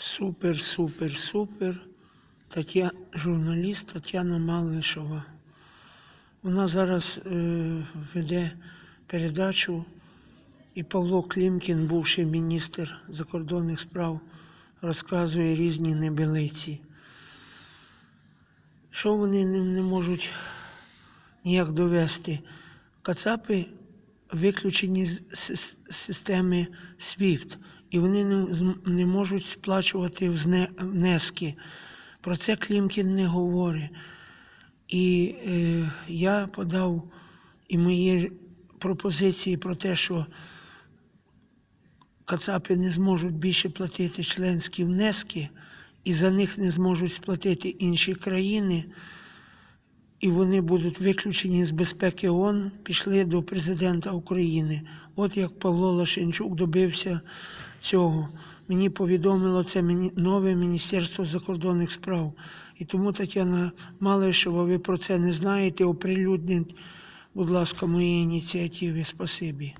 Супер, супер, супер. Тетя... Журналіст Тетяна Малишева. Вона зараз е, веде передачу, і Павло Клімкін, бувший міністр закордонних справ, розказує різні небелиці. Що вони не можуть ніяк довести? Кацапи виключені з системи SWIFT, і вони не, можуть сплачувати внески. Про це Клімкін не говорить. І е, я подав і мої пропозиції про те, що Кацапи не зможуть більше платити членські внески, і за них не зможуть сплатити інші країни, і вони будуть виключені з безпеки ООН, пішли до президента України. От як Павло Лашенчук добився цього. Мені повідомило це нове Міністерство закордонних справ. І тому, Тетяна Малишева, ви про це не знаєте, оприлюдніть, будь ласка, мої ініціативи. Спасибі.